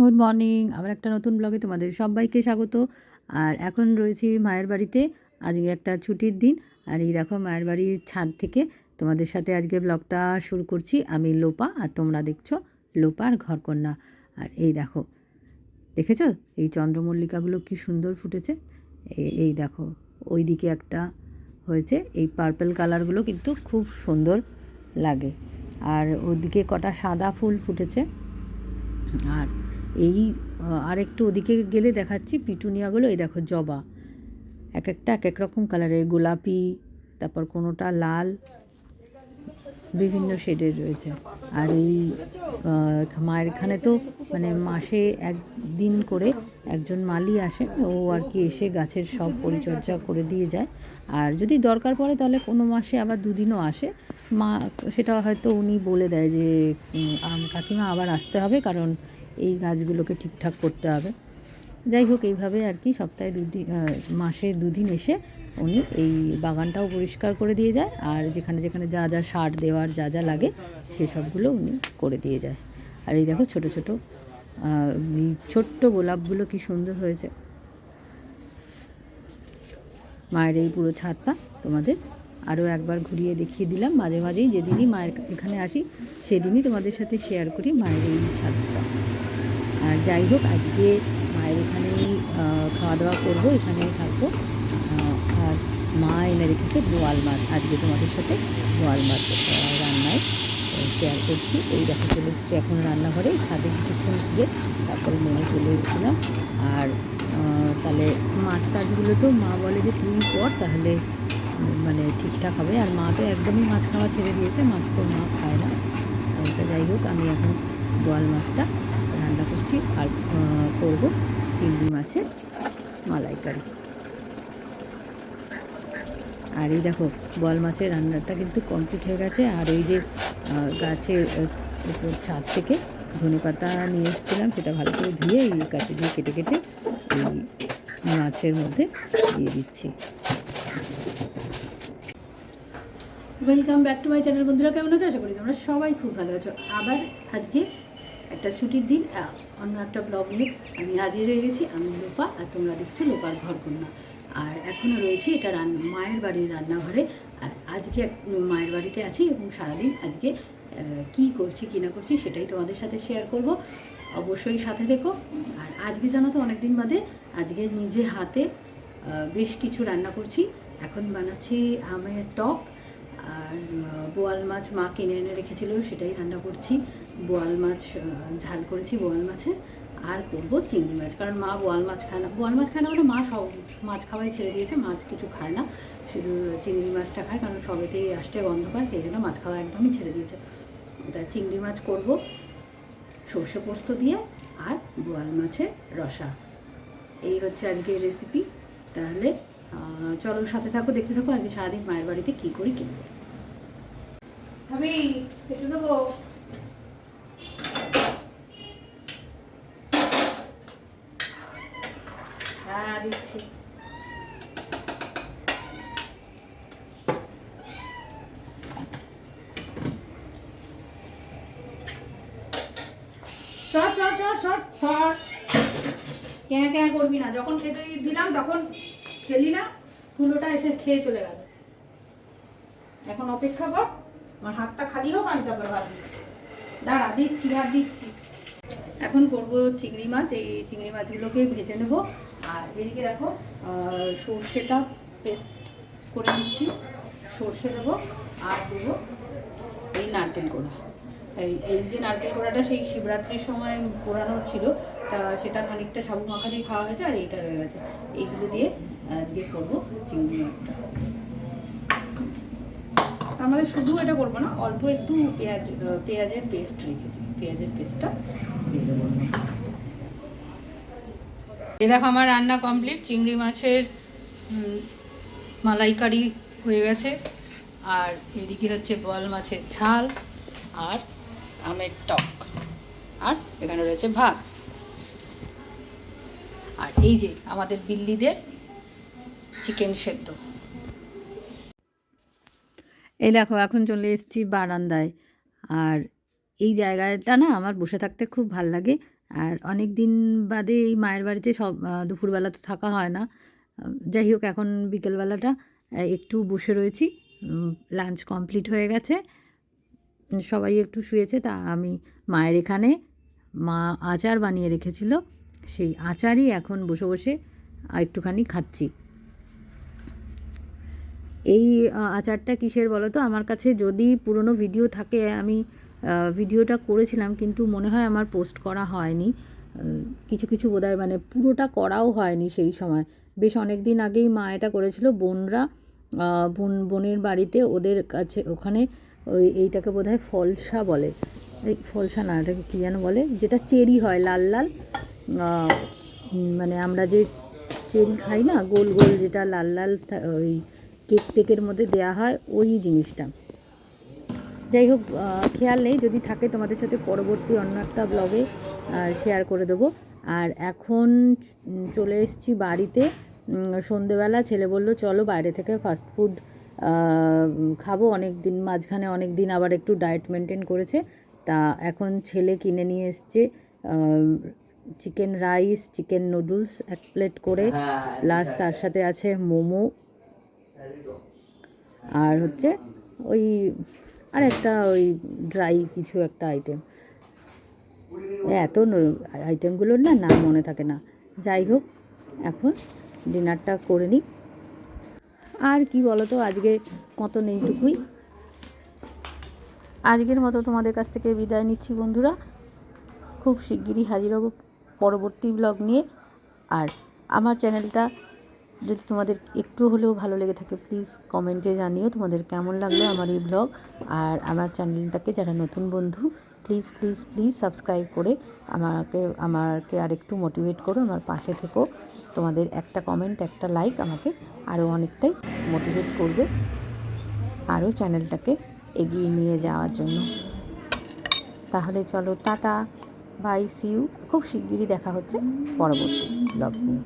Good morning আবার একটা নতুন ব্লগে তোমাদের সবাইকে স্বাগত। আর এখন রয়েছি মায়ের বাড়িতে। আজকে একটা ছুটির দিন। আর এই দেখো মায়ের বাড়ির ছাদ থেকে তোমাদের সাথে আজকে ব্লগটা শুরু করছি। আমি লোপা আর তোমরা দেখছ লোপার ঘরকন্যা। আর এই দেখো, দেখেছ? এই চন্দ্রমল্লিকাগুলো কি সুন্দর ফুটেছে। এই- এই দেখো ওই দিকে একটা হয়েছে। এই পার্পল কালারগুলো কিন্তু খুব সুন্দর লাগে। আর ওদিকে কটা সাদা ফুল ফুটেছে। আর এই আর একটু ওদিকে গেলে দেখাচ্ছি পিটুনিয়াগুলো। এই দেখো জবা। এক একটা এক এক রকম কালারের। গোলাপি, তারপর কোনোটা লাল, বিভিন্ন শেডের রয়েছে। আর এই মায়ের এখানে তো মানে মাসে একদিন করে একজন মালি আসে ও আর কি এসে গাছের সব পরিচর্যা করে দিয়ে যায়। আর যদি দরকার পড়ে তাহলে কোনো মাসে আবার দুদিনও আসে। মা, সেটা হয়তো উনি বলে দেয় যে কাকিমা আবার আসতে হবে কারণ এই গাছগুলোকে ঠিকঠাক করতে হবে। যাই হোক, এইভাবে আর কি সপ্তাহে দুদিন মাসে দুদিন এসে উনি এই বাগানটাও পরিষ্কার করে দিয়ে যায় আর যেখানে যেখানে যা যা সার দেওয়ার যা যা লাগে সেসবগুলো উনি করে দিয়ে যায়। আর এই দেখো ছোট ছোট এই ছোট্ট গোলাপগুলো কি সুন্দর হয়েছে। মায়ের এই পুরো ছাদটা তোমাদের আরও একবার ঘুরিয়ে দেখিয়ে দিলাম। মাঝে মাঝেই যেদিনই মায়ের এখানে আসি, সেদিনই তোমাদের সাথে শেয়ার করি মায়ের এই ছাদটা। আর যাই হোক, আজকে মায়ের এখানেই খাওয়া দাওয়া করব, এখানেই থাকব। আর মা এনে রেখেছে বোয়াল মাছ। আজকে তোমাদের সাথে বোয়াল মাছ রান্নায় শেয়ার করছি। এই দেখো, চলে এসেছি এখন রান্নাঘরে। ছাদে কিছুক্ষণ ঘুরে তারপরে নেমে চলে এসেছিলাম। আর তাহলে মাছ টাছগুলো তো মা বলে যে তুই কর, তাহলে মানে ঠিকঠাক হবে। আর মা তো একদমই মাছ খাওয়া ছেড়ে দিয়েছে, মাছ তো মা খায় না। তা যাই হোক, আমি এখন বোয়াল মাছটা রান্না করছি আর করব চিংড়ি মাছের মালাইকারি। আর এই দেখো, বোয়াল মাছের রান্নাটা কিন্তু কমপ্লিট হয়ে গেছে। আর এই যে গাছের ছাদ থেকে ধনে পাতা নিয়ে এসেছিলাম, সেটা ভালো করে ধুয়ে এই কাছে দিয়ে কেটে কেটে এই মাছের মধ্যে দিয়ে দিচ্ছি। Welcome back to my channel বন্ধুরা, কেমন আছো? আশা করি তোমরা সবাই খুব ভালো আছো। আবার আজকে একটা ছুটির দিন অন্য একটা ব্লগ নিয়ে আমি হাজির হয়ে গেছি। আমি লোপা আর তোমরা দেখছ লোপার ঘরকন্যা আর এখনও রয়েছি এটা রান্না মায়ের বাড়ির রান্নাঘরে। আর আজকে মায়ের বাড়িতে আছি এবং সারাদিন আজকে কি করছি, কি না করছি সেটাই তোমাদের সাথে শেয়ার করব। অবশ্যই সাথে থেকো। আর আজকে জানো তো অনেকদিন বাদে, আজকে নিজে হাতে বেশ কিছু রান্না করছি। এখন বানাচ্ছি আমের টক। আর বোয়াল মাছ মা কিনে এনে রেখেছিল, সেটাই রান্না করছি। বোয়াল মাছ ঝাল করেছি বোয়াল মাছে। আর করব চিংড়ি মাছ, কারণ মা বোয়াল মাছ খায় না। বোয়াল মাছ খায় না মানে মা সব মাছ খাওয়াই ছেড়ে দিয়েছে, মাছ কিছু খায় না। শুধু চিংড়ি মাছটা খায়, কারণ সবেতেই আসতে গন্ধ পায়, সেই জন্য মাছ খাওয়া একদমই ছেড়ে দিয়েছে। তা চিংড়ি মাছ করব, সর্ষে পোস্ত দিয়ে আর বোয়াল মাছের রসা। এই হচ্ছে আজকের রেসিপি তাহলে চলো সাথে থাকো, দেখতে থাকো, আজকে সারাদিন মায়ের বাড়িতে কী করি কী আমি খেতে দেবো? হ্যাঁ দিচ্ছি। চট শট শট ক্যাঁ ক্যাঁ করবি না। যখন খেতে দিলাম, তখন খেলি না কুলোটা এসে খেয়ে চলে গেল। এখন অপেক্ষা কর। আমার হাতটা খালি হোক, আমি তারপর ভাত দিচ্ছি। দাঁড়া, দিচ্ছি ভাত দিচ্ছি। এখন করব চিংড়ি মাছ, এই চিংড়ি মাছগুলোকে ভেজে নেব। আর এদিকে দেখো সর্ষেটা পেস্ট করে নিচ্ছি। সর্ষে দেবো, আর দেবো এই নারকেল কোড়া। এই এই যে নারকেল কোড়াটা সেই শিবরাত্রির সময় কোরানো ছিল, তা সেটা খানিকটা সাবু মাখা দিয়ে খাওয়া হয়েছে, আর এইটা রয়ে গেছে। এইগুলো দিয়ে আজকে করব চিংড়ি মাছটা। মধ্যে শুধু এটা করব না, অল্প একটু পেঁয়াজ পেঁয়াজের পেস্ট রেখেছি। পেঁয়াজের পেস্টটা দিয়ে দেবো। এ দেখো আমার রান্না কমপ্লিট চিংড়ি মাছের মালাইকারি হয়ে গেছে। আর এদিকে হচ্ছে বোয়াল মাছের ঝাল আর আমের টক। আর এখানে রয়েছে ভাত। আর এই যে আমাদের বিল্লিদের চিকেন সেদ্ধ। এই দেখো, এখন চলে এসেছি বারান্দায়। আর এই জায়গাটা না আমার বসে থাকতে খুব ভালো লাগে। আর অনেক দিন বাদে এই মায়ের বাড়িতে সব দুপুরবেলা তো থাকা হয় না। যাই হোক, এখন বিকেলবেলাটা একটু বসে রয়েছি। লাঞ্চ কমপ্লিট হয়ে গেছে। সবাই একটু শুয়েছে, তা আমি মায়ের এখানে, মা আচার বানিয়ে রেখেছিল। সেই আচারই এখন বসে বসে একটুখানি খাচ্ছি। এই আচারটা কিসের বলো তো আমার কাছে যদি পুরনো ভিডিও থাকে, আমি ভিডিওটা করেছিলাম, কিন্তু মনে হয় আমার পোস্ট করা হয়নি। কিছু কিছু বোধহয় মানে পুরোটা করাও হয়নি সেই সময়। বেশ অনেক দিন আগেই মা এটা করেছিল। বোনরা বোন, বোনের বাড়িতে ওদের কাছে, ওখানে ওই এইটাকে বোধহয় ফলসা বলে। এই ফলসা না, এটাকে কী যেন বলে? যেটা চেরি হয়, লাল লাল। মানে আমরা যে চেরি খাই না, গোল গোল যেটা লাল লাল ওই কেক টেকের মধ্যে দেয়া হয় ওই জিনিসটা। যাই হোক খেয়াল নেই যদি থাকে তোমাদের সাথে পরবর্তী অন্য একটা ব্লগে শেয়ার করে দেবো। আর এখন চলে এসেছি বাড়িতে। সন্ধেবেলা ছেলে বলল চলো বাইরে থেকে ফাস্ট ফুড খাব। অনেক দিন মাঝখানে অনেক দিন আবার একটু ডায়েট মেনটেন করেছে। তা এখন ছেলে কিনে নিয়ে এসছে চিকেন রাইস চিকেন নুডলস এক প্লেট করে। প্লাস তার সাথে আছে মোমো। আর হচ্ছে ওই আর একটা ওই ড্রাই কিছু একটা আইটেম এত আইটেমগুলোর না নাম মনে থাকে না। যাই হোক, এখন ডিনারটা করে নিই। আর কি বলো তো আজকে কত নেইটুকুই আজকের মতো তোমাদের কাছ থেকে বিদায় নিচ্ছি বন্ধুরা। খুব শিগগিরই হাজির হব পরবর্তী ব্লগ নিয়ে। আর আমার চ্যানেলটা যদি তোমাদের একটু হলেও ভালো লেগে থাকে প্লিজ কমেন্টে জানিও তোমাদের কেমন লাগল আমার এই ব্লগ আর আমার চ্যানেলটাকে যারা নতুন বন্ধু প্লিজ প্লিজ প্লিজ সাবস্ক্রাইব করে আমাকে আমাকে আরেকটু মোটিভেট করো, আমার পাশে থেকো। তোমাদের একটা কমেন্ট একটা লাইক আমাকে আরও অনেকটাই মোটিভেট করবে আরও চ্যানেলটাকে এগিয়ে নিয়ে যাওয়ার জন্য। তাহলে চলো, টাটা বাই সিউ খুব শিগগিরই দেখা হচ্ছে পরবর্তী ব্লগ নিয়ে।